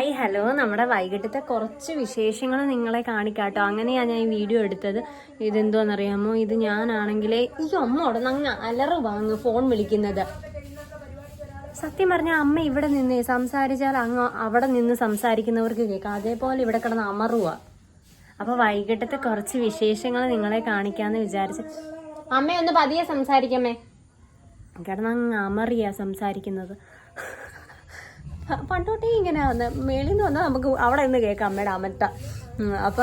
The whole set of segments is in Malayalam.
ഹായ് ഹലോ നമ്മുടെ വൈകിട്ടത്തെ കുറച്ച് വിശേഷങ്ങൾ നിങ്ങളെ കാണിക്കാട്ടോ. അങ്ങനെയാ ഞാൻ ഈ വീഡിയോ എടുത്തത്. ഇതെന്തോന്നറിയാമോ? ഇത് ഞാനാണെങ്കിലേ ഈ അമ്മ അവിടെ അങ്ങ് അലറ് വാങ്ങ് ഫോൺ വിളിക്കുന്നത്. സത്യം പറഞ്ഞ അമ്മ ഇവിടെ നിന്ന് സംസാരിച്ചാൽ അങ്ങ് അവിടെ നിന്ന് സംസാരിക്കുന്നവർക്ക് കേൾക്കാം. അതേപോലെ ഇവിടെ കിടന്ന് അമറുക അപ്പോൾ വൈകിട്ടത്തെ കുറച്ച് വിശേഷങ്ങൾ നിങ്ങളെ കാണിക്കാന്ന് വിചാരിച്ച്. അമ്മയൊന്ന് പതിയെ സംസാരിക്കമ്മേ. കിടന്ന് അങ്ങ് അമറിയാ സംസാരിക്കുന്നത്. പണ്ടോട്ടേ ഇങ്ങനെ വന്ന് മേളിൽ നിന്ന് വന്നാൽ നമുക്ക് അവിടെ നിന്ന് കേൾക്കാം അമ്മയുടെ അമത്ത അപ്പോൾ അപ്പൊ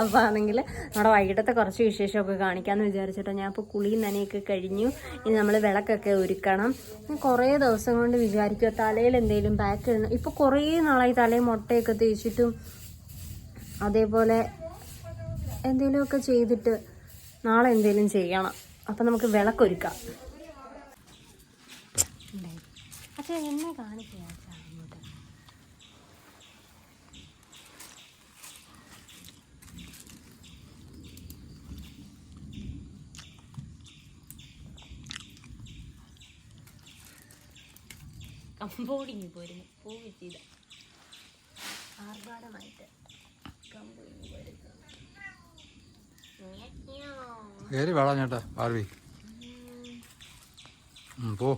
അപ്പൊ ആണെങ്കിൽ നമ്മുടെ വൈകിട്ടത്തെ കുറച്ച് വിശേഷമൊക്കെ കാണിക്കാമെന്ന് വിചാരിച്ചിട്ടോ. ഞാൻ ഇപ്പോൾ കുളിയും നനയൊക്കെ കഴിഞ്ഞു. ഇനി നമ്മൾ വിളക്കൊക്കെ ഒരുക്കണം. കുറേ ദിവസം കൊണ്ട് വിചാരിക്കുക തലയിൽ എന്തെങ്കിലും ബാക്ക് ഇടണം ഇപ്പോൾ കുറേ നാളായി തലയിൽ മുട്ടയൊക്കെ തേച്ചിട്ടും അതേപോലെ എന്തെങ്കിലുമൊക്കെ ചെയ്തിട്ട് നാളെ എന്തെങ്കിലും ചെയ്യണം. അപ്പം നമുക്ക് വിളക്കൊരുക്കാം. അച്ഛാ എന്നെ കാണിക്കുക കമ്പോടിങ്ങി പോരുന്നു പൂ ചെയ്ത ആർഭാടമായിട്ട് കമ്പോളിങ് പോരുന്നു കയറി വേളാ ചേട്ടാ പോ.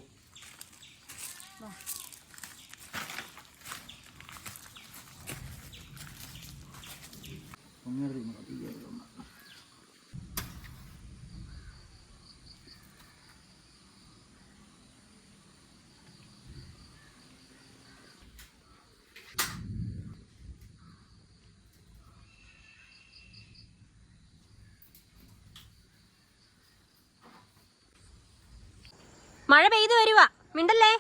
മഴ പെയ്തു വരുവാ. മിണ്ടല്ലേ?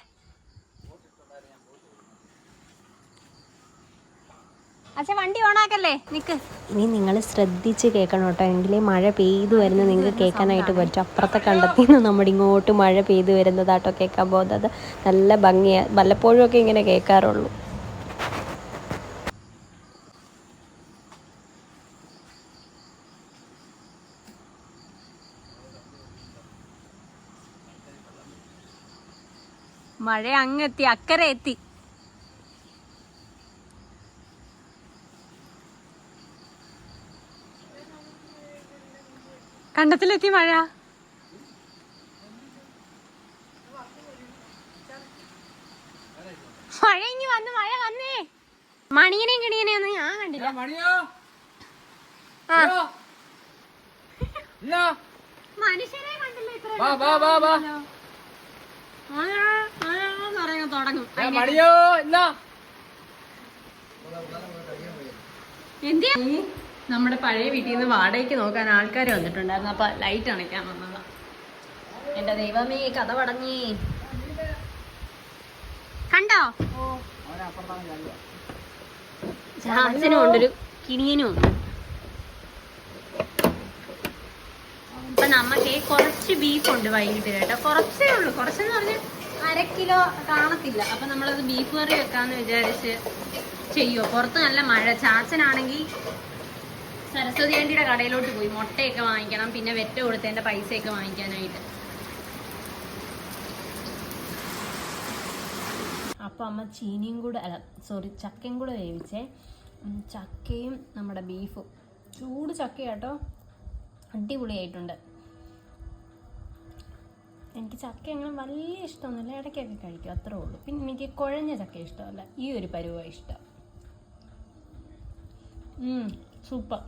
അച്ഛൻ വണ്ടി ഓണാക്കല്ലേ? നിക്ക്. ഇനി നിങ്ങൾ ശ്രദ്ധിച്ച് കേൾക്കണം കേട്ടോ. എങ്കിലേ മഴ പെയ്തു വരുന്നത് നിങ്ങൾക്ക് കേൾക്കാനായിട്ട് പറ്റും. അപ്പുറത്തെ കണ്ടെത്തി നമ്മുടെ ഇങ്ങോട്ട് മഴ പെയ്തു വരുന്നതാട്ടോ കേൾക്കാൻ പോകുന്നത്. നല്ല ഭംഗിയാണ് വല്ലപ്പോഴും ഒക്കെ ഇങ്ങനെ കേൾക്കാറുള്ളൂ. മഴ അങ്ങെത്തി അക്കരെ എത്തി. കണ്ടത്തിലെത്തി മഴ? മഴ ഇങ്ങി വന്ന് മഴ വന്നേ. മണിയനെയും കിണിയനെയൊന്നും ഞാൻ കണ്ടില്ല. മനുഷ്യരെ കണ്ടില്ല ഇത്ര മഴ മഴ എന്ന് പറയുന്നത് തുടങ്ങും. എന്തിയാ? നമ്മുടെ പഴയ വീട്ടിൽ നിന്ന് വാടകയ്ക്ക് നോക്കാൻ ആൾക്കാർ വന്നിട്ടുണ്ടായിരുന്നു. അപ്പൊ ലൈറ്റ് അണയ്ക്കാൻ വന്നതാ. എന്റെ ദൈവമേ കഥ പടങ്ങി. കണ്ടോ? ജാസിനും ഉണ്ടൊരു കിണിയനും ഉണ്ട് അപ്പൊ നമുക്ക് കുറച്ച് ബീഫ് ഉണ്ട് വൈകിട്ട് കേട്ടോ. കുറച്ചേ ഉള്ളൂ. കുറച്ചെന്ന് പറഞ്ഞാൽ അര കിലോ കാണത്തില്ല. അപ്പൊ നമ്മളത് ബീഫ് കറി വെക്കാന്ന് വിചാരിച്ച് ചെയ്യുമോ പുറത്ത് നല്ല മഴ. ചാച്ചനാണെങ്കിൽ സരസ്വതി ആന്റിയുടെ കടയിലോട്ട് പോയി മുട്ടയൊക്കെ വാങ്ങിക്കണം പിന്നെ വെറ്റ കൊടുത്തതിന്റെ പൈസയൊക്കെ വാങ്ങിക്കാനായിട്ട്. അപ്പോൾ അമ്മ ചീനിയും കൂടെ അല്ല സോറി ചക്കയും കൂടെ വേവിച്ചേ. ചക്കയും നമ്മുടെ ബീഫും ചൂട് ചക്ക കേട്ടോ അടിപൊളിയായിട്ടുണ്ട്. എനിക്ക് ചക്ക അങ്ങനെ വലിയ ഇഷ്ടമൊന്നുമില്ല. ഇടയ്ക്കൊക്കെ കഴിക്കും. അത്രേ ഉള്ളൂ. പിന്നെ എനിക്ക് കുഴഞ്ഞ ചക്ക ഇഷ്ടമല്ല. ഈ ഒരു പരുവ ഇഷ്ടം. സൂപ്പർ